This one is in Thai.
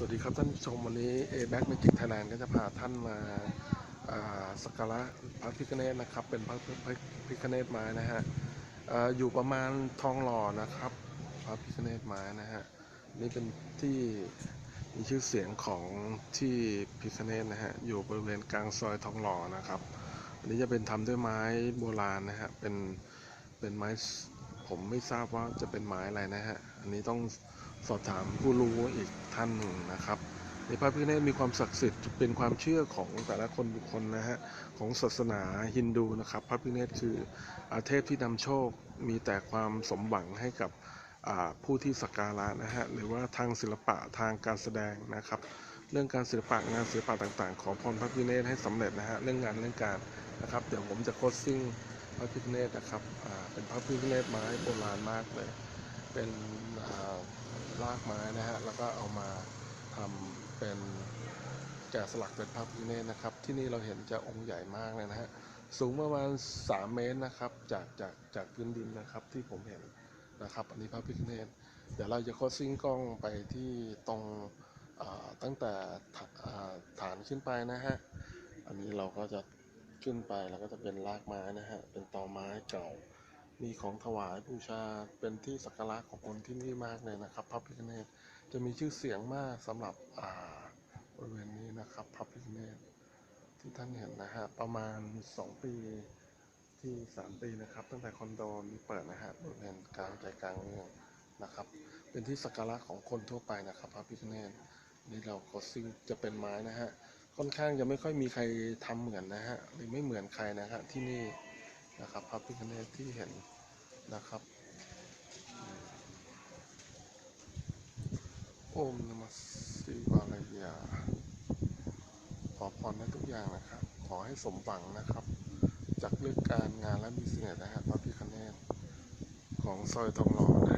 สวัสดีครับท่านผู้ชมวันนี้ a b a c Magic Thailand ก็จะพาท่านมาสักการะพระพิฆเนศนะครับ เป็นพระพระพิฆเนศไม้นะฮะออยู่ประมาณทองหล่อนะครับ พระพิฆเนศไม้นะฮะนี่เป็นที่มีชื่อเสียงของที่พิฆเนศนะฮะอยู่บริเวณกลางซอยทองหล่อนะครับ อันนี้จะเป็นทำด้วยไม้โบราณนะฮะเป็นเป็นไม้ ผมไม่ทราบว่าจะเป็นไม้อะไรนะฮะ อันนี้ต้องสอบถามผู้รู้อีกท่านหนึ่งนะครับในพระพิฆเนศมีความศักดิ์สิทธิ์เป็นความเชื่อของแต่ละคนบุคคลนะฮะของศาสนาฮินดูนะครับ พระพิฆเนศคืออาเทพที่นำโชคมีแต่ความสมหวังให้กับผู้ที่สักการะนะฮะหรือว่าทางศิลปะทางการแสดงนะครับ เรื่องการศิลปะงานศิลปะต่างๆ ขอพรพระพิฆเนศให้สำเร็จนะฮะเรื่องงานเรื่องการนะครับ เดี๋ยวผมจะโคชซิ่ง พระพิฆเนศนะครับเป็นพระพิฆเนศไม้โบราณมากเลย เป็นารากไม้นะฮะแล้วก็เอามาทำเป็นแกะสลักเป็นพระพิฆเนศนะครับ ที่นี่เราเห็นจะองค์ใหญ่มากเลยนะฮะสูงประมาณ 3 เมตรนะครับจากจากจากพื้นดินนะครับที่ผมเห็นนะครับ อันนี้พระพิฆเนศเดี๋ยวเราจะโคซิ่งกล้องไปที่ตรงตั้งแต่ฐานขึ้นไปนะฮะ อันนี้เราก็จะ ขึ้นไปแล้วก็จะเป็นรากไม้นะฮะ เป็นตอไม้เก่า มีของถวายบูชา เป็นที่สักการะของคนที่นี่มากเลยนะครับพระพิฆเนศจะมีชื่อเสียงมากสำหรับอ่าบริเวณนี้นะครับพระพิฆเนศที่ท่านเห็นนะฮะ ประมาณ 2 ปีที่ 3 ปีนะครับ ตั้งแต่คอนโดนี้เปิดนะฮะบริเวณกลางใจกลางเมืองนะครับ เป็นที่สักการะของคนทั่วไปนะครับ พระพิฆเนศนี่เราก็ซิ่งจะเป็นไม้นะฮะ ค่อนข้างจะไม่ค่อยมีใครทำเหมือนนะฮะหรือไม่เหมือนใครนะฮะที่นี่นะครับพระพิฆเนศที่เห็นนะครับโอมนมัสสิวาลายาขอพรได้ทุกอย่างนะครับ ขอให้สมหวังนะครับ จากเรื่องการงานและมีเสน่ห์นะฮะพระพิฆเนศของซอยทองหล่อนะ